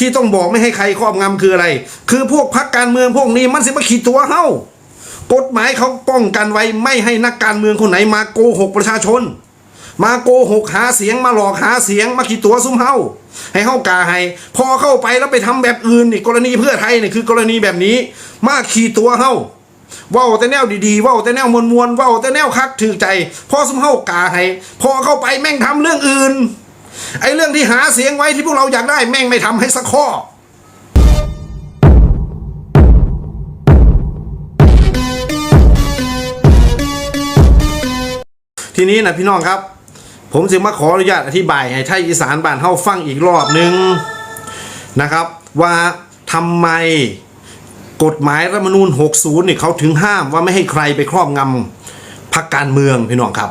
ที่ต้องบอกไม่ให้ใครครอบงำคืออะไร คือพวกพักการเมืองพวกนี้มันสิมาขีดตัวเฮากฎหมายเขาป้องกันไว้ไม่ให้นักการเมืองคนไหนมาโกหกประชาชน มาโกหกหาเสียงมาหลอกหาเสียงมาขีดตัวซุ่มเฮาให้เฮากาให้ พอเข้าไปแล้วไปทำแบบอื่นนี่กรณีเพื่อไทยนี่คือกรณีแบบนี้ มาขีดตัวเฮาว้าแต่แนวดีๆว้าแต่แนวมวลๆเว้าแต่แนวคักถือใจพอซุ่มเฮากาให้ พอเข้าไปแม่งทำเรื่องอื่น ไอ้เรื่องที่หาเสียงไว้ที่พวกเราอยากได้แม่งไม่ทำให้สักข้อทีนี้นะพี่น้องครับ ผมจึงมาขออนุญาตอธิบายให้ไทยอีสานบ้านเฮาฟังอีกรอบหนึ่งนะครับ ว่าทำไมกฎหมายรัฐมนูญ 60นี่เขาถึงห้ามว่าไม่ให้ใครไปครอบงำพรรคการเมืองพี่น้องครับ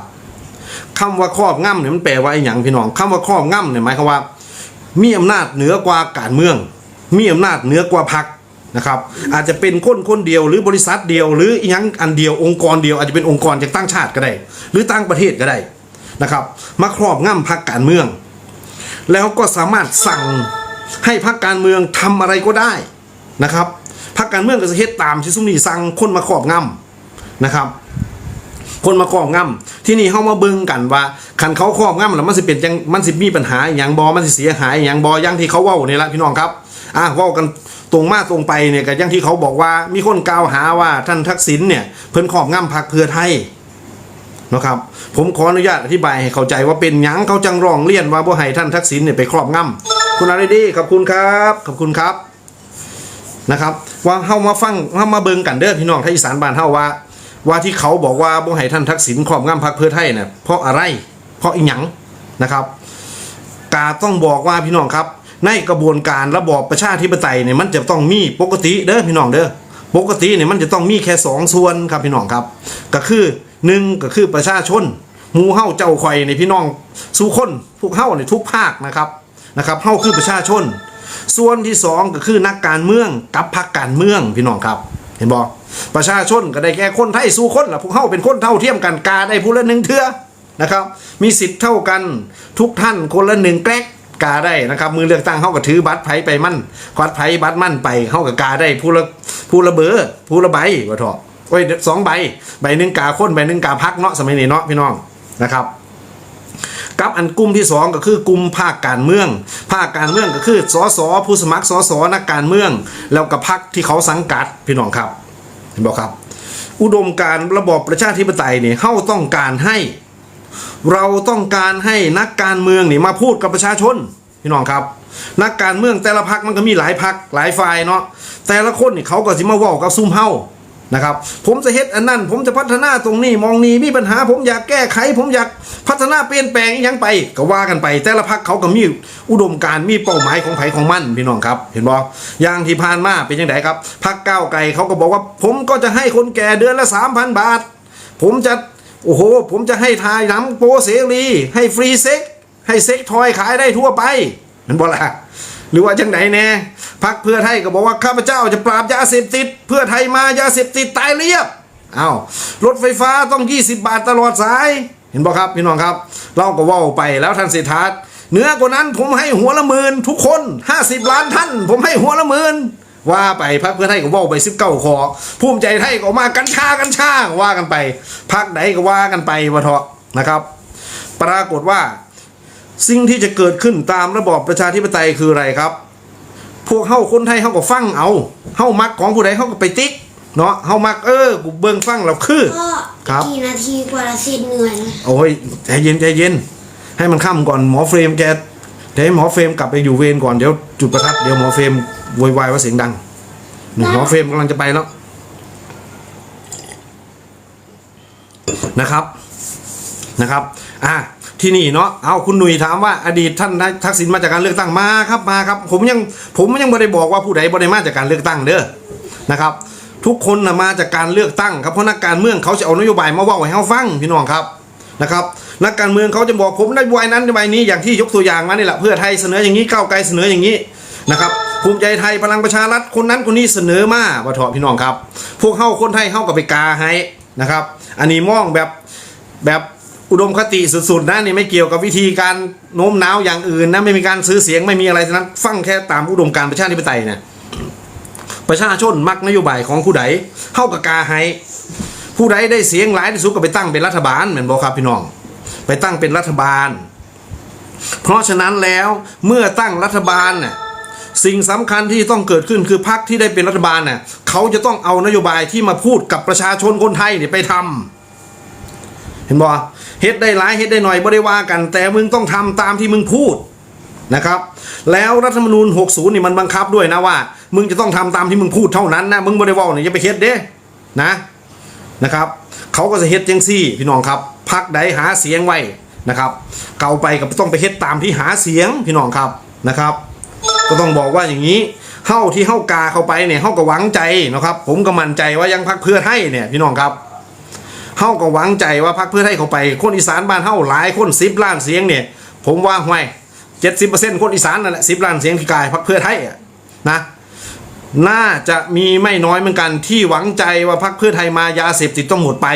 คำว่าครอบงำเนี่ยมันแปลว่าอย่างพี่น้องคำว่าครอบงำเนี่ยหมายความว่า มีอำนาจเหนือกว่าการเมือง มีอำนาจเหนือกว่าพรรคนะครับอาจจะเป็นคนคนเดียวหรือบริษัทเดียว หรืออีหยังอันเดียวองค์กรเดียวอาจจะเป็นองค์กรจากตั้งชาติก็ได้ หรือตั้งประเทศก็ได้นะครับ มาครอบงำพรรคการเมือง แล้วก็สามารถสั่งให้พรรคการเมืองทำอะไรก็ได้นะครับพรรคการเมืองก็จะเฮ็ดตามที่ซุนี่สั่งคนมาครอบงำนะครับ คนมาครอบงำที่นี่เฮามาเบิ่งกันว่าคันเขาครอบงำแล้วมันสิเป็นจังมันสิมีปัญหาอย่างบอมันสิเสียหายอย่างบอย่างที่เขาเว้านี่ละพี่น้องครับอะเว้ากันตรงมาตรงไปเนี่ยก็อย่างที่เขาบอกว่ามีคนกล่าวหาว่าท่านทักษิณเนี่ยเพิ่นครอบงำพรรคเพื่อไทยนะครับผมขออนุญาตอธิบายให้เข้าใจว่าเป็นยังเขาจังร้องเรียนว่าบ่ให้ท่านทักษิณเนี่ยไปครอบงำคุณอะไรดีขอบคุณครับขอบคุณครับนะครับว่าเฮามาฟังเฮามาเบิ่งกันเด้อพี่น้องไทยอีสานบ้านเฮาว่า ว่าที่เขาบอกว่าบ่ให้ท่านทักษิณครอบงำพรรคเพื่อไทยเนี่ยเพราะอะไร เพราะอีหยังนะครับ กาต้องบอกว่าพี่น้องครับ ในกระบวนการระบอบประชาธิปไตยเนี่ยมันจะต้องมีปกติเด้อพี่น้องเด้อปกติเนี่ยมันจะต้องมีแค่สองส่วนครับพี่น้องครับ ก็คือหนึ่งก็คือประชาชนหมู่เฮ้าเจ้าข่อยในพี่น้องสู่คนพวกเฮ้าในทุกภาคนะครับนะครับเฮ้าคือประชาชน ส่วนที่สองก็คือนักการเมืองกับพรรคการเมืองพี่น้องครับ เห็นบ่ประชาชนก็ได้แก่คนไทยสู้คนละพวกเฮาเป็นคนเท่าเทียมกันกาได้ผู้ละหนึ่งเทื่อนะครับ มีสิทธิ์เท่ากันทุกท่านคนละหนึ่งแกลกกาได้นะครับมือเลือกตั้งเฮาก็ถือบัตรไผไปมั่นบัตรไผบัตรมั่นไปเฮาก็กาได้ผู้ละผู้ละเบอร์ผู้ละใบว่าเถอโอ้ยสองใบใบหนึ่งกาคนใบหนึ่งกาพักเนาะสมัยนี้เนาะพี่น้องนะครับ กับอันกลุ่มที่สองก็คือกลุ่มภาคการเมือง ภาคการเมืองก็คือสสผู้สมัครสสนักการเมือง แล้วก็พรรคที่เขาสังกัดพี่น้องครับเห็นบอกครับ อุดมการระบอบประชาธิปไตยเนี่ยเขาต้องการให้ เราต้องการให้นักการเมืองนี่มาพูดกับประชาชนพี่น้องครับ นักการเมืองแต่ละพักมันก็มีหลายพักหลายฝ่ายเนาะแต่ละคนนี่เขาก็สิมาว่ากับซุ่มเฮา นะครับผมจะเฮ็ดอันนั้น ผมจะพัฒนาตรงนี้มองนี้มีปัญหา ผมอยากแก้ไข ผมอยากพัฒนาเปลี่ยนแปลงยังไปก็ว่ากันไป แต่ละพักเขาก็มีอุดมการมีเป้าหมายของไผของมันพี่น้องครับ เห็นบ่อย่างที่ผ่านมาเป็นยังไงครับพักก้าวไกลเขาก็บอกว่า ผมก็จะให้คนแก่เดือนละ 3,000 บาท ผมจะโอ้โห ผมจะให้ทายน้ำโปรเสรี ให้ฟรีเซ็กให้เซ็กทอยขายได้ทั่วไปเห็นบ่ล่ะหรือว่าจังไหนแน่ พักเพื่อไทยก็บอกว่าข้าพเจ้าจะปราบยาเสพติด เพื่อไทยมายาเสพติดตายเรียบเอ้ารถไฟฟ้าต้อง 20 บาทตลอดสาย เห็นบ่ครับพี่น้องครับ เราก็ว่าไปแล้วท่านเศรษฐาเนื้อกว่านั้นผมให้หัวละหมื่นทุกคน 50 ล้านท่าน ผมให้หัวละหมื่นว่าไปพักเพื่อไทยก็ว่าไป19ขอภูมิใจไทยก็มากัญชากัญชาว่ากันไปพักไหนก็ว่ากันไปวะเถอะนะครับ ปรากฏว่าสิ่งที่จะเกิดขึ้นตามระบอบประชาธิปไตยคืออะไรครับ พวกเฮาคนไทยเฮาก็ฟังเอาเฮามักของผู้ใดเฮาก็ไปติ๊กเนาะเฮามักเออกูเบิ่งฟังแล้วคือ ก็ครับ กี่นาทีกว่าจะเสร็จเหนื่อยนะโอ้ยใจเย็นใจเย็น ให้มันค่ำก่อนหมอเฟรมแกเดี๋ยวให้หมอเฟรมกลับไปอยู่เวรก่อนเดี๋ยวจุดประทัดเดี๋ยวหมอเฟรมโวยวายว่าเสียงดังนี่หมอเฟรมกำลังจะไปแล้วนะครับนะครับ อะ ที่นี่เนาะเอาคุณหนุ่ยถามว่าอดีตท่านทักษิณมาจากการเลือกตั้งมาครับมาครับ ผมยังผมยังไม่ได้บอกว่าผู้ใดบ่ได้มาจากการเลือกตั้งเด้อนะครับ ทุกคนนะมาจากการเลือกตั้งครับเพราะนักการเมืองเขาจะเอานโยบายมาว่าให้เฮาฟังพี่น้องครับนะครับนักการเมืองเขาจะบอกผมนโยบายนั้นนโยบายนี้อย่างที่ยกตัวอย่างมานี่แหละเพื่อไทยเสนออย่างนี้ก้าวไกลเสนออย่างนี้นะครับภูมิใจไทยพลังประชารัฐคนนั้นคนนี้เสนอมาว่าเถอะพี่น้องครับ พวกเฮาคนไทยเฮากับไปกาให้นะครับ อันนี้มองแบบแบบ อุดมคติสุดๆนะนี่ไม่เกี่ยวกับวิธีการโน้มน้าวอย่างอื่นนะไม่มีการซื้อเสียงไม่มีอะไรทั้งนั้นฟังแค่ตามอุดมการประชาธิปไตยนะประชาชนมักนโยบายของผู้ใดเข้ากับกาให้ผู้ใดได้เสียงหลายที่สุดก็ไปตั้งเป็นรัฐบาลเหมือนบอกครับพี่น้อง ไปตั้งเป็นรัฐบาล เพราะฉะนั้นแล้วเมื่อตั้งรัฐบาลน่ะสิ่งสำคัญที่ต้องเกิดขึ้นคือพรรคที่ได้เป็นรัฐบาลน่ะเขาจะต้องเอานโยบายที่มาพูดกับประชาชนคนไทยเนี่ยไปทำ เห็นบ่เฮ็ดได้หลายเฮ็ดได้หน่อยบ่ได้ว่ากัน แต่มึงต้องทำตามที่มึงพูดนะครับ แล้วรัฐธรรมนูญ 60 นี่มันบังคับด้วยนะว่า มึงจะต้องทำตามที่มึงพูดเท่านั้นนะมึงบ่ได้ว่าเนี่ยอย่าไปเฮ็ดเด้นะนะครับ เขาก็จะเฮ็ดจังซี่ พี่น้องครับพักใดหาเสียงไว้นะครับเก่าไปก็ต้องไปเฮ็ดตามที่หาเสียงพี่น้องครับนะครับ ก็ต้องบอกว่าอย่างนี้เฮ้าที่เฮ้ากาเข้าไปเนี่ยเฮ้าก็หวังใจนะครับ ผมก็มั่นใจว่ายังพักเพื่อไทยเนี่ยพี่น้องครับ เฮาก็หวังใจว่าพักเพื่อไทยเขาไป คนอีสานบ้านเฮ้าหลายคนสิบล้านเสียงเนี่ย ผมว่าห่วยเจ็ดสิบเปอร์เซ็นต์คนอีสานนั่นแหละสิบล้านเสียงที่กายพักเพื่อไทยนะ น่าจะมีไม่น้อยเหมือนกันที่หวังใจว่าพักเพื่อไทยมายาเสพติดต้องหมดไป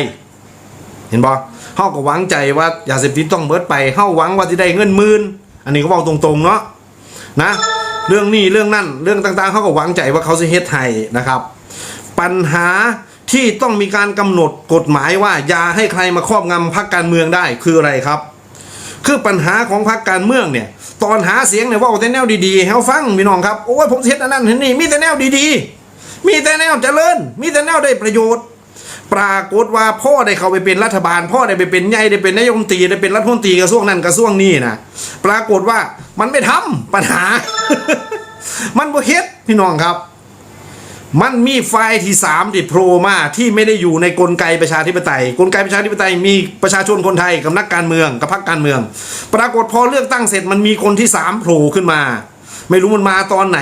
เห็นบ่เฮาก็หวังใจว่ายาเสพติดต้องเบิดไปเฮาหวังว่าจะได้เงินหมื่นอันนี้ก็บอกตรงๆเนาะนะ เรื่องนี้เรื่องนั่นเรื่องต่างๆเขาก็หวังใจว่าเขาจะเฮ็ดให้นะครับ ปัญหา ที่ต้องมีการกำหนดกฎหมายว่าอย่าให้ใครมาครอบงำพรรคการเมืองได้คืออะไรครับ คือปัญหาของพรรคการเมืองเนี่ย ตอนหาเสียงเนี่ยว่าแต่แนวดีๆให้เขาฟังพี่น้องครับโอ้ยผมเฮ็ดอันนั้นเห็นนี่มีแต่แนวดีๆ มีแต่แนวเจริญ มีแต่แนวได้ประโยชน์ ปรากฏว่าพ่อได้เข้าไปเป็นรัฐบาล พ่อได้ไปเป็นใหญ่ได้เป็นนายกรัฐมนตรีได้เป็นรัฐมนตรีกระทรวงนั้นกระทรวงนี้นะปรากฏว่ามันไม่ทำปัญหา มันบ่เฮ็ดพี่น้องครับ มันมีฝ่ายที่สามที่โผล่มาที่ไม่ได้อยู่ในกลไกประชาธิปไตย กลไกประชาธิปไตยมีประชาชนคนไทยกับนักการเมืองกับพรรคการเมือง ปรากฏพอเลือกตั้งเสร็จมันมีคนที่สามโผล่ขึ้นมา ไม่รู้มันมาตอนไหน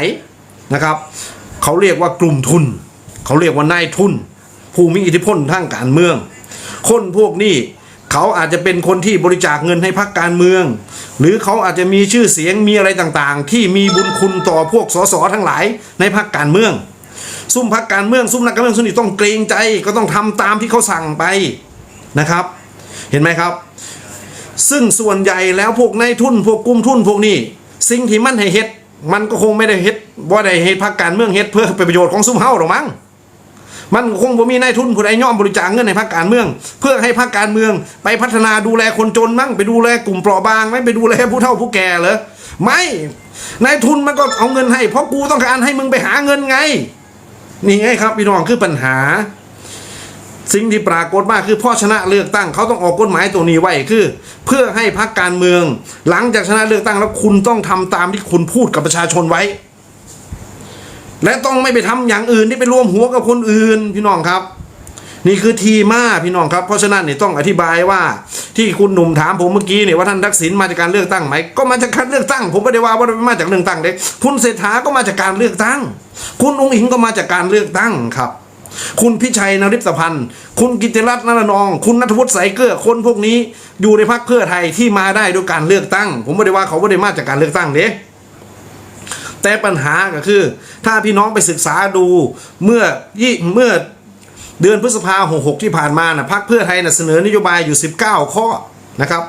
นะครับ เขาเรียกว่ากลุ่มทุน เขาเรียกว่านายทุน ผู้มีอิทธิพลทางการเมือง คนพวกนี้เขาอาจจะเป็นคนที่บริจาคเงินให้พรรคการเมือง หรือเขาอาจจะมีชื่อเสียงมีอะไรต่างๆ ที่มีบุญคุณต่อพวกสสทั้งหลายในพรรคการเมือง ซุ่มพักการเมืองซุ่มนักการเมืองส่วนนี้ต้องเกรงใจก็ต้องทำตามที่เขาสั่งไปนะครับ เห็นไหมครับ ซึ่งส่วนใหญ่แล้วพวกนายทุนพวกกลุ่มทุนพวกนี้ สิ่งที่มันให้เฮ็ด มันก็คงไม่ได้เฮ็ดว่าได้เฮ็ดพักการเมืองเฮ็ดเพื่อเป็นประโยชน์ของซุ่มเฮาหรอกมั้งมันคงบ่มีนายทุนผู้ใดย่อมบริจาคเงินให้พรรคการเมือง เพื่อให้พรรคการเมือง ไปพัฒนาดูแลคนจนมั่งไปดูแลกลุ่มเปราะบางไหม่ไปดูแลผู้เฒ่าผู้แก่เหรอไม่นายทุนมันก็เอาเงินให้ เพราะกูต้องการให้มึงไปหาเงินไง นี่ไงครับพี่น้องคือปัญหา สิ่งที่ปรากฏมากคือพ่อชนะเลือกตั้งเขาต้องออกกฎหมายตัวนี้ไว้คือ เพื่อให้พรรคการเมือง หลังจากชนะเลือกตั้งแล้วคุณต้องทำตามที่คุณพูดกับประชาชนไว้ และต้องไม่ไปทำอย่างอื่นที่ไปร่วมหัวกับคนอื่นพี่น้องครับ นี่คือทีมาพี่น้องครับ เพราะฉะนั้นเนี่ยต้องอธิบายว่า ที่คุณหนุ่มถามผมเมื่อกี้เนี่ยว่าท่านทักษิณมาจากการเลือกตั้งไหมก็มาจากการเลือกตั้ง ผมไม่ได้ว่าว่ามาจากเลือกตั้งเด็กคุณเศรษฐาก็มาจากการเลือกตั้ง คุณองค์อิงก็มาจากการเลือกตั้งครับคุณพิชัยนริศพันธ์ คุณกิติรัตน์นรนอง คุณนัทวุฒิสายเกลือคนพวกนี้อยู่ในพรรคเพื่อไทยที่มาได้ด้วยการเลือกตั้ง ผมไม่ได้ว่าเขาไม่ได้มาจากการเลือกตั้งเด้แต่ปัญหาก็คือ ถ้าพี่น้องไปศึกษาดูเมื่อยี่เมื่อ เดือนพฤษภาหกหกที่ผ่านมานะพรรคเพื่อไทยนะเสนอนโยบายอยู่ 19 ข้อนะครับ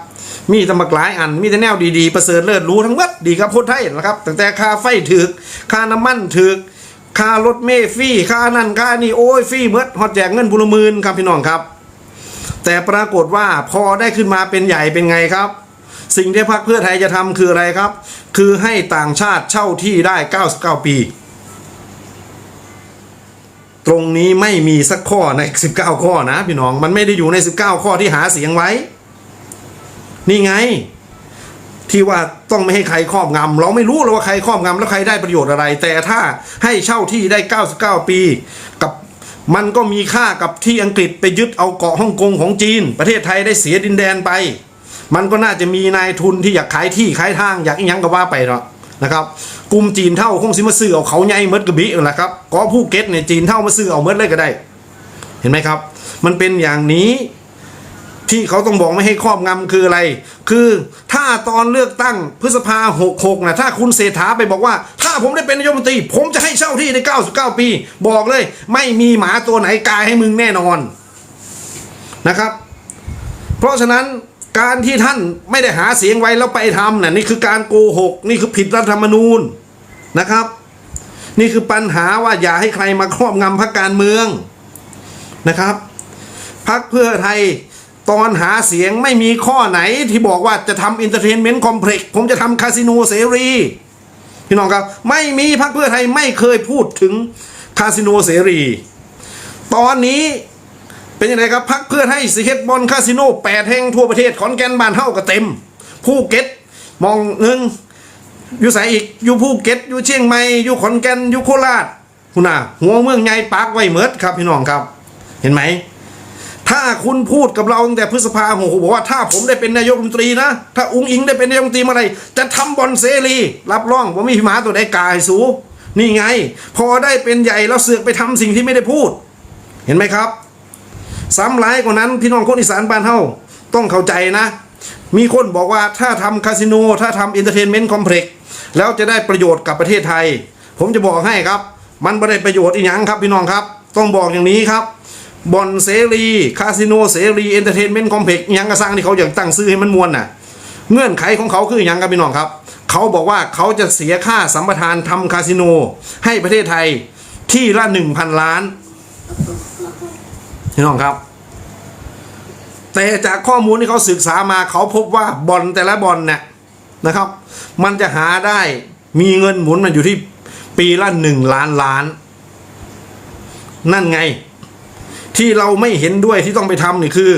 มีตำบักหลายอันมีแต่แนวดีๆ ประเสริฐเลิศรู้ทั้งหมดดีครับคนไทยนะครับตั้งแต่ค่าไฟถึกค่าน้ำมันถึกค่ารถเมล์ฟรีค่านั่นค่านี่โอ้ยฟรีเมดฮอดแจกเงินบุรมืนครับพี่น้องครับ แต่ปรากฏว่าพอได้ขึ้นมาเป็นใหญ่เป็นไงครับ สิ่งที่พรรคเพื่อไทยจะทำคืออะไรครับ คือให้ต่างชาติเช่าที่ได้ 99 ปี ตรงนี้ไม่มีสักข้อใน19ข้อนะพี่น้องมันไม่ได้อยู่ใน19ข้อที่หาเสียงไว้ นี่ไง ที่ว่าต้องไม่ให้ใครครอบงำเราไม่รู้หรอกว่าใครครอบงำแล้วใครได้ประโยชน์อะไร แต่ถ้าให้เช่าที่ได้ 99 ปี กับมันก็มีค่ากับที่อังกฤษไปยึดเอาเกาะฮ่องกงของจีน ประเทศไทยได้เสียดินแดนไป มันก็น่าจะมีนายทุนที่อยากขายที่ขายทางอยากยังก็ว่าไปเนาะนะครับ กลุ่มจีนเท่าคงสิมาซื้อเอาเขาใหญ่เมดกระบี่นั่นแหละครับก็ภูเก็ตเนี่ยจีนเท่ามาซื้อเอาเมดเลยก็ได้ เห็นไหมครับ มันเป็นอย่างนี้ที่เขาต้องบอกไม่ให้ครอบงำคืออะไร คือถ้าตอนเลือกตั้งพฤษภาหกหกนะถ้าคุณเศรษฐาไปบอกว่า ถ้าผมได้เป็นนายกรัฐมนตรี ผมจะให้เช่าที่ได้99 ปี บอกเลย ไม่มีหมาตัวไหนกายให้มึงแน่นอนนะครับ เพราะฉะนั้นการที่ท่านไม่ได้หาเสียงไว้แล้วไปทำน่ะนี่คือการโกหก นี่คือผิดรัฐธรรมนูญ นะครับ นี่คือปัญหาว่าอย่าให้ใครมาครอบงำพรรคการเมืองนะครับพักเพื่อไทยตอนหาเสียงไม่มีข้อไหนที่บอกว่าจะทำอินเตอร์เทนเมนต์คอมเพล็กซ์ผมจะทำคาสิโนเสรีพี่น้องครับไม่มีพักเพื่อไทยไม่เคยพูดถึงคาสิโนเสรี ตอนนี้เป็นยังไงครับพักเพื่อไทยสิเฮ็ดบอลคาสิโนแปดแห่งทั่วประเทศขอนแก่นบ้านเฮาก็เต็มภูเก็ตมองหนึ่ง อยู่ไสอีกอยู่ภูเก็ตอยู่เชียงใหม่อยู่ขอนแก่นอยู่โคราชคุณน่ะหัวเมืองใหญ่ปากไว้เมิดครับพี่น้องครับ เห็นไหมถ้าคุณพูดกับเราตั้งแต่พฤษภาหกบอกว่าถ้าผมได้เป็นนายกรัฐมนตรีนะ ถ้าอุ้งอิงได้เป็นนายกรัฐมนตรีเมื่อไรจะทำบอลเสรีรับรองว่ามีหมาตัวใดกายสูนี่ไง พอได้เป็นใหญ่แล้วเสือกไปทำสิ่งที่ไม่ได้พูด เห็นไหมครับ ซ้ำร้ายกว่านั้นพี่น้องคนอีสานบ้านเฮาต้องเข้าใจนะ มีคนบอกว่าถ้าทำคาสิโนถ้าทำอินเตอร์เทนเมนต์คอมเพล็กซ์ แล้วจะได้ประโยชน์กับประเทศไทย ผมจะบอกให้ครับ มันไม่ได้ประโยชน์อีกอย่างครับพี่น้องครับ ต้องบอกอย่างนี้ครับบอลเสรีคาสิโนเสรีเอนเตอร์เทนเมนต์คอมเพล็กซ์ยังกระสร้างที่เขาอยากตั้งซื้อให้มันมวลน่ะเงื่อนไขของเขาคืออย่างครับพี่น้องครับ เขาบอกว่าเขาจะเสียค่าสัมปทานทำคาสิโนให้ประเทศไทยที่ละหนึ่งพันล้านพี่น้องครับ แต่จากข้อมูลที่เขาศึกษามาเขาพบว่าบอลแต่ละบอลเนี่ย นะครับ มันจะหาได้มีเงินหมุนมันอยู่ที่ปีละหนึ่งล้านล้าน นั่นไง ที่เราไม่เห็นด้วยที่ต้องไปทำนี่คือ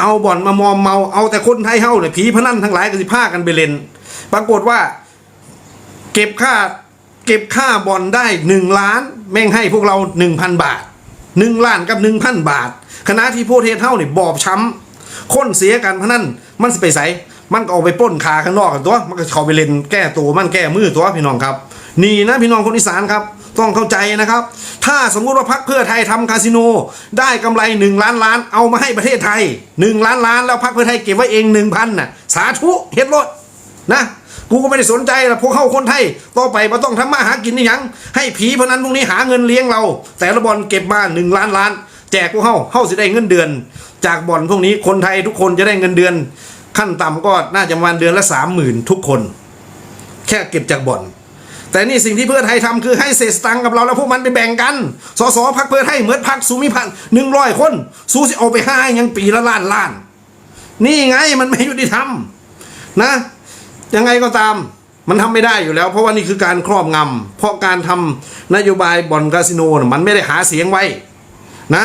เอาบ่อนมามอมเมาเอาแต่คนไทยเฮาเนี่ยผีพนันทั้งหลายก็สิพากันไปเล่น ปรากฏว่า เก็บค่าเก็บค่าบอลได้หนึ่งล้าน แม่งให้พวกเราหนึ่งพันบาทหนึ่งล้านกับหนึ่งพันบาทคณะที่โพเทศเท่าเนี่ยบอบช้ำคนเสียกันพนันมันสิไปใส มันก็เอาไปป้นขาข้างนอกกันตัว มันก็เข้าไปเล่นแก้ตัวมันแก้มือตัวพี่น้องครับ นี่นะพี่น้องคนอีสานครับต้องเข้าใจนะครับ ถ้าสมมุติว่าพักเพื่อไทยทำคาสิโน ได้กำไรหนึ่งล้านล้านเอามาให้ประเทศไทยหนึ่งล้านล้านแล้วพักเพื่อไทยเก็บไว้เองหนึ่งพันน่ะสาธุเฮ็ดรถนะกูก็ไม่ได้สนใจละพวกเข้าคนไทยต่อไปมาต้องทำมาหากินนี่ยัง ให้ผีพนันพวกนี้หาเงินเลี้ยงเรา แต่ละบอลเก็บมาหนึ่งล้านล้าน แจกพวกเข้าเข้าสิได้เงินเดือน จากบอลพวกนี้คนไทยทุกคนจะได้เงินเดือน ขั้นต่ำก็น่าจะประมาณเดือนละสามหมื่นทุกคน แค่เก็บจากบ่อน แต่นี่สิ่งที่เพื่อไทยทำคือให้เศษตังกับเราแล้วพวกมันไปแบ่งกันสสพักเพื่อไทยเหมือนพักสูมิพันหนึ่งร้อยคน สู้สิเอาไปห้ายังปีละล้านล้าน นี่ไงมันไม่ยุติธรรมนะ ยังไงก็ตามมันทำไม่ได้อยู่แล้ว เพราะว่านี่คือการครอบงำเพราะการทำนโยบายบ่อนคาสิโนมันไม่ได้หาเสียงไว้นะ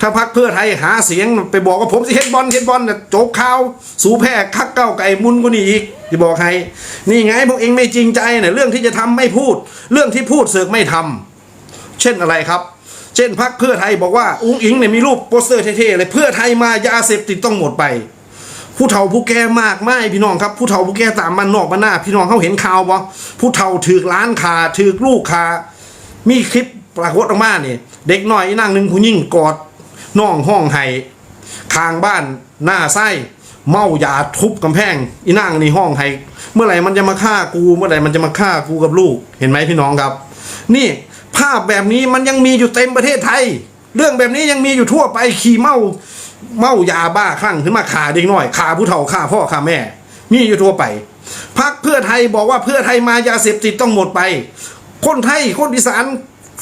ถ้าพักเพื่อไทยหาเสียงไปบอกว่าผมสิเฮ็ดบอลเฮ็ดบอลน่ะโจกข่าว สูแพ้คักเก้าไก่มุนก็นี่อีกจะบอกให้นี่ไงพวกเองไม่จริงใจเนี่ยเรื่องที่จะทำไม่พูด เรื่องที่พูดเสือกไม่ทำเช่นอะไรครับ เช่นพักเพื่อไทยบอกว่าอุ้งอิงเนี่ยมีรูปโปสเตอร์เท่ๆเลยเพื่อไทยมายาเสพติดต้องหมดไป ผู้เฒ่าผู้แก่มากไม่พี่น้องครับ ผู้เฒ่าผู้แก่ตามมันนอกบ้านหน้า พี่น้องเขาเห็นข่าวบ่ผู้เฒ่าถือล้านขาถือลูกขามีคลิปปรากฏออกมาเนี่ยเด็กหน้อยนั่งหนึ่งผู้หญิงกอด น้องห้องไห้คางบ้านหน้าไส้ เมายาทุบกำแพง อีนั่งในห้องไห้เมื่อไหร่มันจะมาฆ่ากู เมื่อไหร่มันจะมาฆ่ากูกับลูกเห็นไหมพี่น้องครับ นี่ภาพแบบนี้มันยังมีอยู่เต็มประเทศไทย เรื่องแบบนี้ยังมีอยู่ทั่วไปขี่เมาเมายาบ้าคลั่งขึ้นมาขาเด็กน้อยขาผู้เฒ่าขาพ่อขาแม่ มีอยู่ทั่วไปพักเพื่อไทยบอกว่าเพื่อไทยมายาเสพติดต้องหมดไป คนไทยคนอีสาน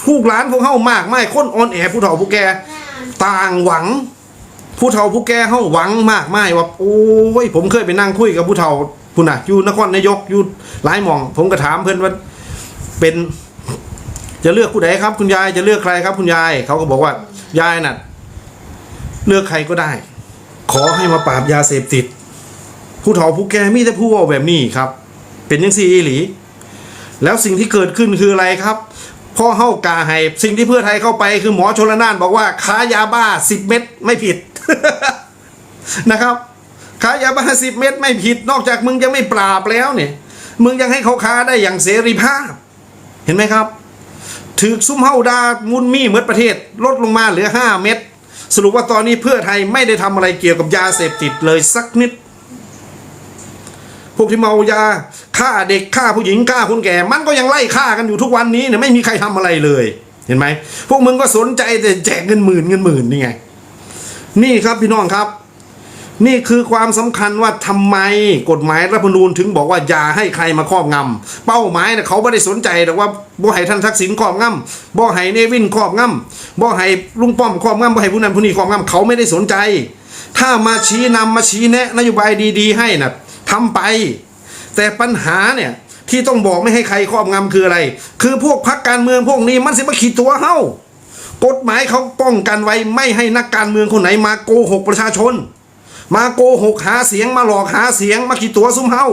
ลูกหลานพวกเฮามากไม่คนอ่อนแอผู้เฒ่าผู้แก่ ต่างหวัง ผู้เฒ่าผู้แก่เฮาหวังมากไม่ว่าโอ้ยผมเคยไปนั่งคุยกับผู้เฒ่าผู้น่ะอยู่นครนายกอยู่หลายหมอง ผมก็ถามเพื่อนว่าเป็น จะเลือกผู้ใดครับ คุณยายจะเลือกใครครับ คุณยายเขาก็บอกว่ายายน่ะ เลือกใครก็ได้ ขอให้มาปราบยาเสพติด ผู้เฒ่าผู้แก่มีแต่ผู้ว่าแบบนี้ครับ เป็นยังสี่อีหลี แล้วสิ่งที่เกิดขึ้นคืออะไรครับ พ่อเฮ้ากาให้สิ่งที่เพื่อไทยเข้าไปคือหมอชนละนานบอกว่าค้ายาบ้าสิบเม็ดไม่ผิดนะครับค้ายาบ้าสิบเม็ดไม่ผิด นอกจากมึงยังไม่ปราบแล้วเนี่ย มึงยังให้เขาค้าได้อย่างเสรีภาพ เห็นไหมครับถือซุ่มเฮาดามุนมี่เมือประเทศ ลดลงมาเหลือห้าเม็ดสรุปว่าตอนนี้เพื่อไทยไม่ได้ทำอะไรเกี่ยวกับยาเสพติดเลยสักนิด พวกที่เมายาฆ่าเด็กฆ่าผู้หญิงฆ่าคนแก่ มันก็ยังไล่ฆ่ากันอยู่ทุกวันนี้เนี่ยไม่มีใครทำอะไรเลย เห็นไหมพวกมึงก็สนใจแต่แจกเงินหมื่นเงินหมื่นนี่ไง นี่ครับพี่น้องครับ นี่คือความสำคัญว่าทำไมกฎหมายรัฐธรรมนูญถึงบอกว่าอย่าให้ใครมาครอบงำเป้าหมายเนะเขาไม่ได้สนใจแต่ว่าบ่ให้ท่านทักษิณครอบงำบ่ให้เนวินครอบงำบ่ให้ลุงป้อมครอบงำบ่ให้ผู้นั้นผู้นี้ครอบงำเขาไม่ได้สนใจ ถ้ามาชี้นำมาชี้แนะนโยบายดี ๆ ให้น่ะ ทำไป แต่ปัญหาเนี่ยที่ต้องบอกไม่ให้ใครครอบงำคืออะไร คือพวกพักการเมืองพวกนี้มันสิมาขีดตัวเฮ้ากฎหมายเขาป้องกันไว้ไม่ให้นักการเมืองคนไหนมาโกหกประชาชน มาโกหกหาเสียงมาหลอกหาเสียงมาขีดตัวซุ่มเฮา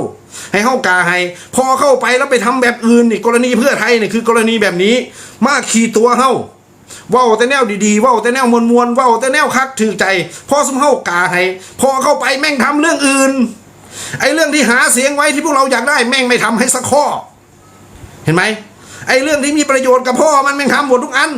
ให้เฮากาให้ พอเข้าไปแล้วไปทำแบบอื่นนี่กรณีเพื่อไทยนี่คือกรณีแบบนี้ มาขีดตัวเฮาว้าแต่แนวดีๆเว้าแต่แนวมวลๆเว้าแต่แนวคักถือใจ พอซุ่มเฮากาให้ พอเข้าไปแม่งทำเรื่องอื่น ไอ้เรื่องที่หาเสียงไว้ที่พวกเราอยากได้แม่งไม่ทำให้สักข้อ เห็นไหมไอ้เรื่องที่มีประโยชน์กับพ่อมันแม่งทำหมดทุกอัน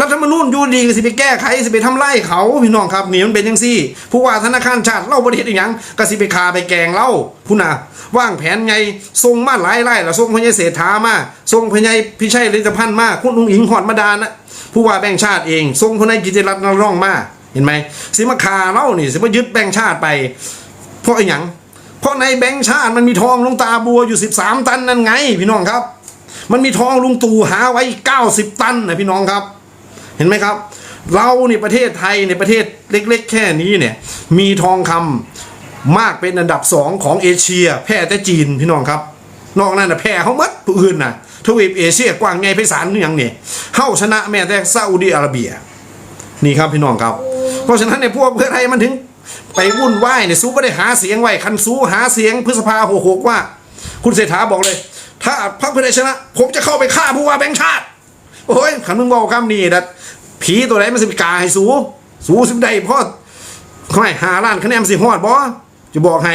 รัฐธรรมนูญยูดีก็สิไปแก้ไขสิไปทำไล่เขาพี่น้องครับนี่มันเป็นยังซี่ ผู้ว่าธนาคารชาติเล่าประเทศอีกอย่างก็สิไปคาไปแกงเล่าผู้น่ะว่างแผนไงทรงมาหลายไล่ละทรงพญายเศรษฐามาทรงพญายพิชัยฤทธิพันธ์มาคุณลุงอิงหอดมาดานนะผู้ว่าแบ่งค์ชาติเอง ทรงพญายกิติรัตน์ร่องมาเห็นไหมสิมาคาเล่านี่สิมายึดแบ่งค์ชาติไป เพราะอหย่าง เพราะในแบงค์ชาติมันมีทองลุงตาบัวอยู่ 13 ตันนั่นไง พี่น้องครับ มันมีทองลุงตู่หาไว้ 90 ตันนะพี่น้องครับ เห็นไหมครับ เราในประเทศไทยในประเทศเล็ก ๆ แค่นี้เนี่ย มีทองคำมากเป็นอันดับสองของเอเชีย แพ้แต่จีนพี่น้องครับ นอกนั้นนะแพ้เขามัดผู้อื่นนะทวีปเอเชียกว้างใหญ่ไพศาลนี่ยังเนี่ยเข้าชนะแม้แต่ซาอุดิอาระเบีย นี่ครับพี่น้องครับ เพราะฉะนั้นในยพวกเพื่อไทยมันถึง ไปวุ่นวายเนี่ยสู้ไม่ได้หาเสียงไว้คันสู้หาเสียงพฤษภาหกหกว่า คุณเศรษฐาบอกเลย ถ้าพรรคเพื่อไทยชนะ ผมจะเข้าไปฆ่าผู้ว่าแบงค์ชาติ โอ้ยขันมึงบอกคำนี้ดัดผีตัวไหนมันสิกาให้สู้สู้สิบใดเพราะเขาให้หาล้านคะแนนสิฮอดบอจะบอกให้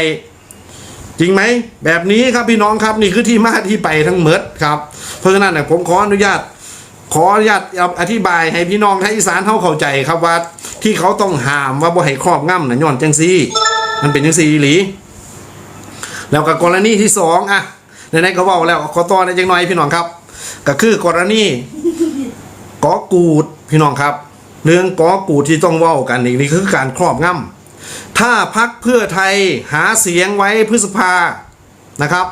จริงไหม แบบนี้ครับพี่น้องครับนี่คือที่มาที่ไปทั้งหมดครับ เพราะฉะนั้นเนี่ยผมขออนุญาต ขออนุญาตอธิบายให้พี่น้องไทยอีสานเขาเข้าใจครับว่าที่เขาต้องห้ามว่าบ่ให้ครอบงำนะย้อนจังซี่ มันเป็นจังซี่หลีแล้วก็กรณีที่สองอะไหนๆก็เว่าแล้วขอต่อในจังหน่อยพี่น้องครับ ก็คือกรณีกอกูดพี่น้องครับ เรื่องกอกูดที่ต้องเว้ากันอีกนี่คือการครอบงำถ้าพักเพื่อไทยหาเสียงไว้พฤษภานะครับ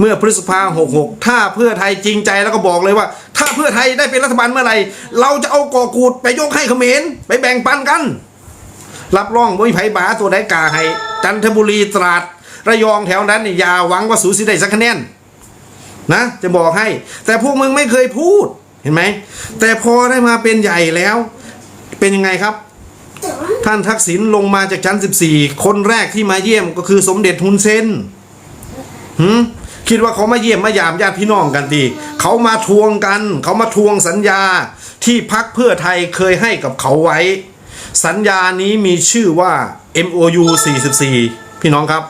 เมื่อพฤษภา66ถ้าเพื่อไทยจริงใจแล้วก็บอกเลยว่า ถ้าเพื่อไทยได้เป็นรัฐบาลเมื่อไหร่ เราจะเอากอกูดไปยกให้เขมรไปแบ่งปันกัน รับรองว่ามีไผบาตัวใดกาให้ จันทบุรีตราดระยองแถวนั้นอย่าหวังว่าสูสีได้สักคะแนนนะจะบอกให้ แต่พวกมึงไม่เคยพูดเห็นไหม แต่พอได้มาเป็นใหญ่แล้ว เป็นยังไงครับ ท่านทักษิณลงมาจากชั้น 14 คนแรกที่มาเยี่ยมก็คือสมเด็จฮุนเซนหืม คิดว่าเขามาเยี่ยมมายามญาติพี่น้องกันดีเขามาทวงกัน เขามาทวงสัญญาที่พักเพื่อไทยเคยให้กับเขาไว้ สัญญานี้มีชื่อว่า MOU 44 พี่น้องครับ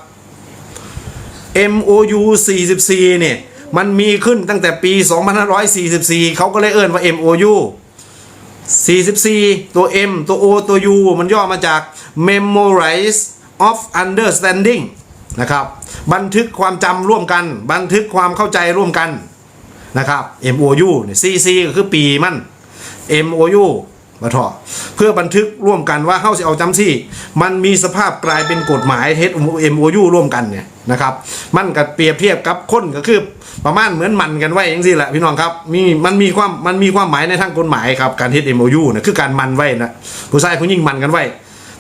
MOU 44 เนี่ย มันมีขึ้นตั้งแต่ปี 2544 เขาก็เลยเอิ้นว่า MOU 44 ตัว M ตัว O ตัว U มันย่อมาจาก Memorize of Understanding นะครับบันทึกความจำร่วมกัน บันทึกความเข้าใจร่วมกันนะครับ MOU เนี่ย CC ก็คือปีมัน MOU มาถอเพื่อบันทึกร่วมกันว่าเฮาสิเอาจำซี่ มันมีสภาพกลายเป็นกฎหมายเทส MOU ร่วมกันเนี่ยนะครับมันกับเปรียบเทียบกับคนก็คือประมาณเหมือนมันกันไว้อย่างซี่แหละพี่น้องครับมีมันมีความมันมีความหมายในทางกฎหมายครับการเทส MOU เนี่ยคือการมันไว้นะผู้ชายผู้หญิงมันกันไว้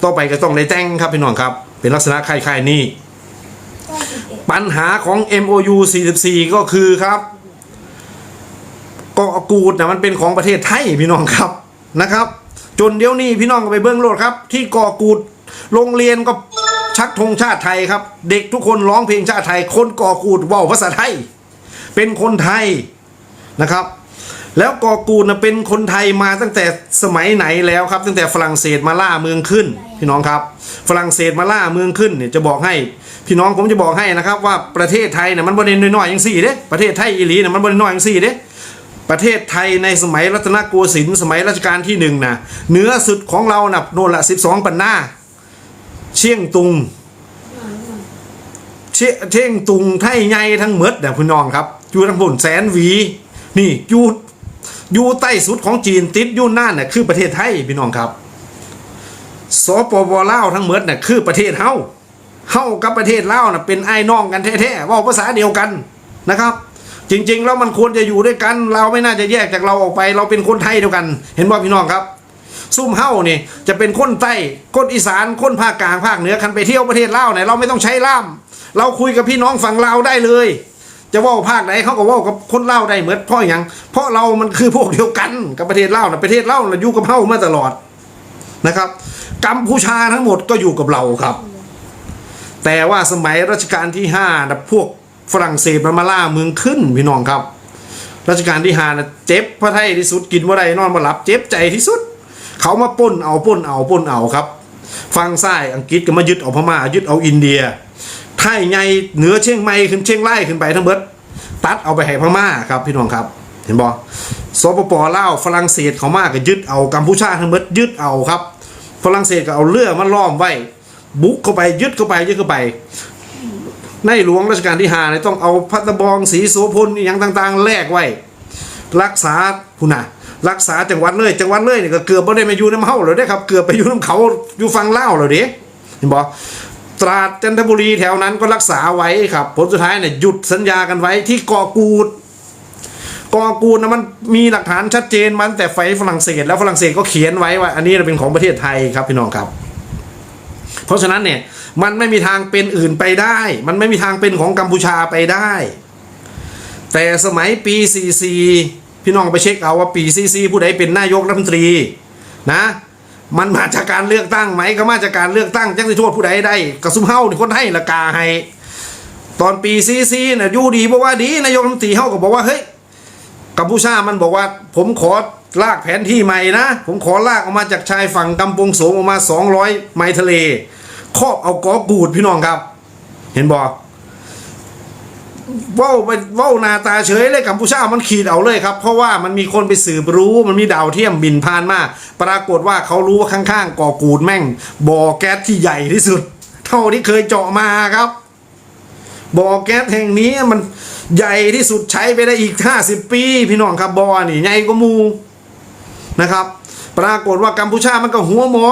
ต่อไปก็ต้องได้แต่งครับพี่น้องครับเป็นลักษณะคล้ายๆนี้ ปัญหาของ MOU 44 ก็คือครับกาะกูดนะมันเป็นของประเทศไทยพี่น้องครับนะครับ จนเดี๋ยวนี้พี่น้องก็ไปเบื้องโลดครับ ที่กาะกูดโรงเรียนก็ชักธงชาติไทยครับ เด็กทุกคนร้องเพลงชาติไทย คนกาะกูดว่าภาษาไทย เป็นคนไทยนะครับ แล้วกาะกูนะเป็นคนไทยมาตั้งแต่สมัยไหนแล้วครับ ตั้งแต่ฝรั่งเศสมาล่าเมืองขึ้น พี่น้องครับ ฝรั่งเศสมาล่าเมืองขึ้นเนี่ยจะบอกให้ พี่น้องผมจะบอกให้นะครับ ว่าประเทศไทยเนี่ยมันบริเวณน้อยๆอย่างสี่เด้ประเทศไทยอีหลีเนี่ยมันบริเวณน้อยอย่างสี่เด้ประเทศไทยในสมัยรัตนโกสินทร์สมัยรัชกาลที่หนึ่งนะเหนือสุดของเรานะโน่นละสิบสองปันหน้า เชียงตุงเชเท่งตุงไทยใหญ่ทั้งหมดเนี่ยพี่น้องครับอยู่ทั้งบนแสนวี นี่อยู่ อยู่ใต้สุดของจีนติดอยู่น่านเนี่ยคือประเทศไทยพี่น้องครับสปปลาวทั้งหมดน่ะคือประเทศเฮาเฮากับประเทศลาวน่ะเป็นไอ้น้องกันแท้ๆว่าภาษาเดียวกันนะครับ จริงๆแล้วมันควรจะอยู่ด้วยกัน เราไม่น่าจะแยกจากเราออกไป เราเป็นคนไทยเดียวกัน เห็นบ่พี่น้องครับซุ่มเฮ้านี่จะเป็นคนใต้คนอีสานคนภาคกลางภาคเหนือคันไปเที่ยวประเทศลาวเนี่ยเราไม่ต้องใช้ล่าม เราคุยกับพี่น้องฝั่งลาวได้เลย จะว่าภาคไหนเขาก็ว่ากับคนเล่าได้เหมือนเพราะอย่างเพราะเรามันคือพวกเดียวกันกับประเทศเล่านะประเทศเล่าวนะอยู่กับเฮ้ามาตลอดนะครับกัมพูชาทั้งหมดก็อยู่กับเราครับ แต่ว่าสมัยรัชกาลที่ห้านะพวกฝรั่งเศสมันมาล่าเมืองขึ้นพี่น้องครับ รัชกาลที่ห้านะเจ็บพระไทยที่สุดกินว่าไรนอนมาหลับเจ็บใจที่สุด เขามาป้นเอาป้นเอาป้นเอาครับฝั่งซ้ายอังกฤษก็มายึดเอาพม่ายึดเอาอินเดีย ไทยไงเหนือเชียงใหม่ขึ้นเชียงรายขึ้นไปทั้งเบิดตัดเอาไปให้พม่าครับพี่น้องครับ เห็นบ่สปปลาวฝรั่งเศสเขามากก็ยึดเอากัมพูชาทั้งเบิดยึดเอาครับฝรั่งเศสก็เอาเรือมาล้อมไว้บุกเข้าไปยึดเข้าไปยึดเข้าไป ในหลวงรัชกาลที่ห้าเนี่ยต้องเอาพัตบองสีโสพลอย่างต่างๆ แลกไว้ รักษาผู้น่ะรักษาจังหวัดเลย จังหวัดเลยเนี่ยก็เกือบไม่ได้มาอยู่น้ำเฮาเลยได้ครับ เกือบไปอยู่น้ำเขาอยู่ฝั่งเล่าเลยเด้เห็นบ่ ตราดจันทบุรีแถวนั้นก็รักษาไว้ครับ ผลสุดท้ายเนี่ยหยุดสัญญากันไว้ที่กาะกูดกาะกูดนะมันมีหลักฐานชัดเจนมันแต่ไฟฝรั่งเศส แล้วฝรั่งเศสก็เขียนไว้ว่า อันนี้เป็นของประเทศไทยครับพี่น้องครับ เพราะฉะนั้นเนี่ยมันไม่มีทางเป็นอื่นไปได้ มันไม่มีทางเป็นของกัมพูชาไปได้ แต่สมัยปี 44 พี่น้องไปเช็คเอาว่าปี 44 ผู้ใดเป็นนายกรัฐมนตรีนะ มันมาจากการเลือกตั้งไหมก็มาจากการเลือกตั้งจังสิโทษผู้ใดได้กระซุ่มเฮานี่คนไทยละกาให้ตอนปี44น่ะอยู่ดีบอกว่าดีนายกรัฐมนตรีเฮาก็บอกว่าเฮ้ยกัมพูชามันบอกว่า ผมขอลากแผนที่ใหม่นะ ผมขอลากออกมาจากชายฝั่งกำปงโสมออกมา 200 ไมล์ทะเล ครอบเอากอกูดพี่น้องครับ เห็นบอก ว้าวไปว้าวหนาตาเฉยเลยกัมพูชามันขีดเอาเลยครับ เพราะว่ามันมีคนไปสืบรู้มันมีดาวเทียมบินผ่านมา ปรากฏว่าเขารู้ว่าข้างๆก่อกูดแม่งบ่อแก๊สที่ใหญ่ที่สุด เท่าที่เคยเจาะมาครับบ่อแก๊สแห่งนี้มันใหญ่ที่สุดใช้ไปได้อีก 50 ปี พี่น้องครับบ่อนี่ใหญ่กว่ามูนะครับ ปรากฏว่ากัมพูชามันก็หัวหมอ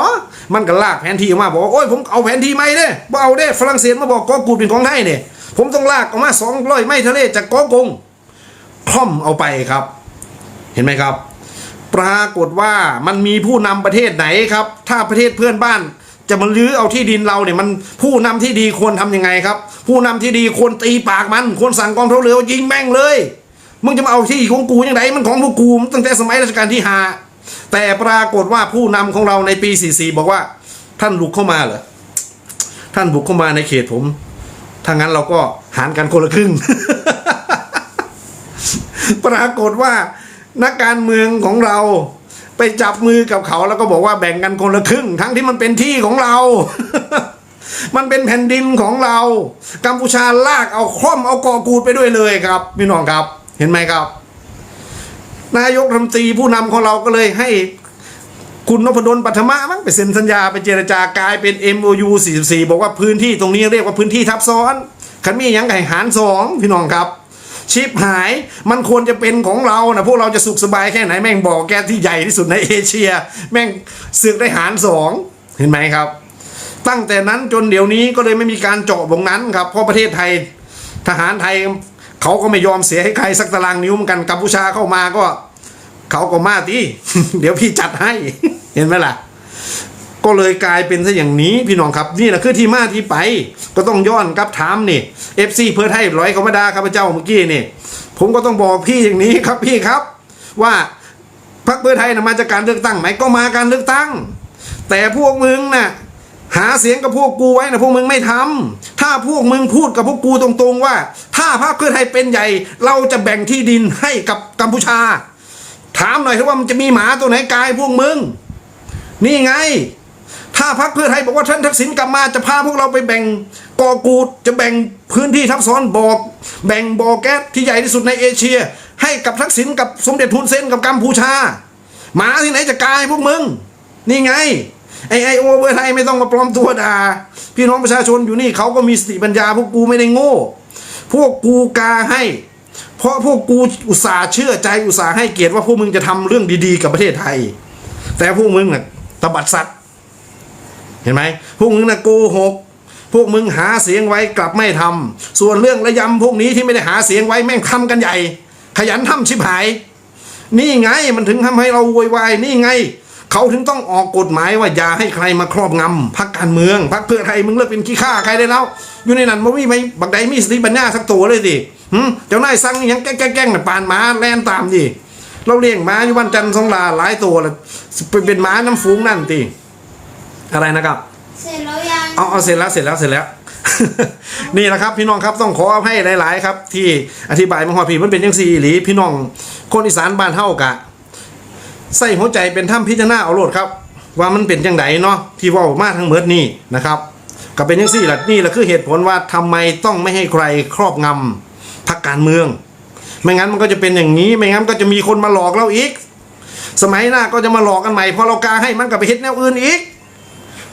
มันก็ลากแผนที่ออกมาบอกว่าโอ้ยผมเอาแผนที่ใหม่เด้บ่เอาเด้ฝรั่งเศสมาบอกกอกูดเป็นของไทยเนี่ยผมต้องลากออกมา200ไมล์ทะเลจากกอกงคล่อมเอาไปครับ เห็นไหมครับ ปรากฏว่ามันมีผู้นำประเทศไหนครับ ถ้าประเทศเพื่อนบ้านจะมาลื้อเอาที่ดินเราเนี่ยมันผู้นำที่ดีควรทำยังไงครับ ผู้นำที่ดีควรตีปากมันควรสั่งกองทัพเรือยิงแม่งเลยมึงจะมาเอาที่ของกูยังไงมันของพวกกูตั้งแต่สมัยรัชกาลที่ห้า แต่ปรากฏว่าผู้นำของเราในปี 44 บอกว่า ท่านบุกเข้ามาเหรอ ท่านบุกเข้ามาในเขตผม ถ้างั้นเราก็หารกันคนละครึ่ง ปรากฏว่านักการเมืองของเราไปจับมือกับเขาแล้วก็บอกว่าแบ่งกันคนละครึ่ง ทั้งที่มันเป็นที่ของเรา มันเป็นแผ่นดินของเรา กัมพูชาลากเอาคล่อมเอากอกูดไปด้วยเลยครับพี่น้องครับ เห็นไหมครับ นายกรัฐมนตรีผู้นำของเราก็เลยให้คุณนพดลปัทมะมั้งไปเซ็นสัญญาไปเจรจากลายเป็น MOU 44 บอกว่าพื้นที่ตรงนี้เรียกว่าพื้นที่ทับซ้อนคันมีย่างไก่หารสองพี่น้องครับ ชิปหายมันควรจะเป็นของเรานะพวกเราจะสุขสบายแค่ไหนแม่งบอกแกที่ใหญ่ที่สุดในเอเชีย แม่งเสือกได้หารสองเห็นไหมครับ ตั้งแต่นั้นจนเดี๋ยวนี้ก็เลยไม่มีการเจาะตรงนั้นครับเพราะประเทศไทย ทหารไทย เขาก็ไม่ยอมเสียให้ใครสักตารางนิ้วเหมือนกันกัมพูชาเข้ามาก็เขาก็มาที่เดี๋ยวพี่จัดให้เห็นไหมล่ะ ก็เลยกลายเป็นซะอย่างนี้พี่น้องครับนี่แหละคือที่มาที่ไป ก็ต้องย้อนกลับถามนี่เอฟซีเพื่อไทยร้อยเขามาดาข้าพเจ้าเมื่อกี้นี่ผมก็ต้องบอกพี่อย่างนี้ครับพี่ครับ ว่าพรรคเพื่อไทยนะมาจากการเลือกตั้งไหมก็มาการเลือกตั้ง แต่พวกมึงน่ะ หาเสียงกับพวกกูไว้นะพวกมึงไม่ทำถ้าพวกมึงพูดกับพวกกูตรงๆว่า ถ้าพรรคเพื่อไทยเป็นใหญ่ เราจะแบ่งที่ดินให้กับกัมพูชา ถามหน่อยเถอะว่ามันจะมีหมาตัวไหนกายพวกมึง นี่ไง ถ้าพรรคเพื่อไทยบอกว่าท่านทักษิณกลับมาจะพาพวกเราไปแบ่งกอกูดจะแบ่งพื้นที่ทับซ้อนบอก แบ่งบ่อแก๊สที่ใหญ่ที่สุดในเอเชีย ให้กับทักษิณกับสมเด็จทุนเซนกับกัมพูชา หมาที่ไหนจะกายพวกมึง นี่ไง ไอ้ไอโอเพื่อไทยไม่ต้องมาปลอมตัวด่าพี่น้องประชาชนอยู่นี่เขาก็มีสติปัญญาพวกกูไม่ได้โง่ พวกกูกาให้ เพราะพวกกูอุตส่าห์เชื่อใจอุตส่าห์ให้เกียรติว่าพวกมึงจะทำเรื่องดีๆ กับประเทศไทย แต่พวกมึงน่ะตบัดสัตว์เห็นไหมพวกมึงน่ะโกหกพวกมึงหาเสียงไว้กลับไม่ทำส่วนเรื่องระยำพวกนี้ที่ไม่ได้หาเสียงไว้แม่งทำกันใหญ่ ขยันทำชิบหาย นี่ไงมันถึงทำให้เราโวยวายนี่ไง เขาถึงต้องออกกฎหมายว่าอย่าให้ใครมาครอบงำพักการเมืองพักเพื่อไทยมึงเลิกเป็นขี้ข้าใครได้แล้ว อยู่ในนั้นบ่มีไหมบักใดมีสติปัญญาสักตัวเลยสิหึเจ้านายสั่งอิหยังแกล้งแกล้งแกล้งน่ะปานหมาแล่นตามดิเราเลี้ยงหมาอยู่บ้านจันทร์สงลาหลายตัวเลยเป็นหมาน้ำฟูงนั่นติอะไรนะครับเสร็จแล้วยังเอาเอาเสร็จแล้วเสร็จแล้วเสร็จแล้วนี่แหละครับพี่น้องครับต้องขออภัยหลาย ๆ ครับ ที่อธิบายมาหัวพี่มันเป็นยังสี่หรือพี่น้องคนอีสานบ้านเฮากะ ใส่หัวใจเป็นถ้ำพิจารณาเอาโลดครับ ว่ามันเป็นจังไดเนาะที่ว่ามาทั้งเมิดนี่นะครับก็เป็นยังสี่หละนี่แหละคือเหตุผลว่าทำไมต้องไม่ให้ใครครอบงำพักการเมือง ไม่งั้นมันก็จะเป็นอย่างนี้ ไม่งั้นก็จะมีคนมาหลอกเราอีก สมัยหน้าก็จะมาหลอกกันใหม่พอเรากาให้มันก็ไปเฮ็ดแนวอื่นอีก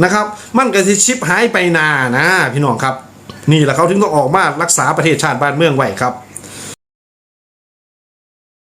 นะครับ มันก็สิชิปหายไปนานะ พี่น้องครับ นี่แหละเขาถึงต้องออกมารักษาประเทศชาติบ้านเมืองไว้ครับ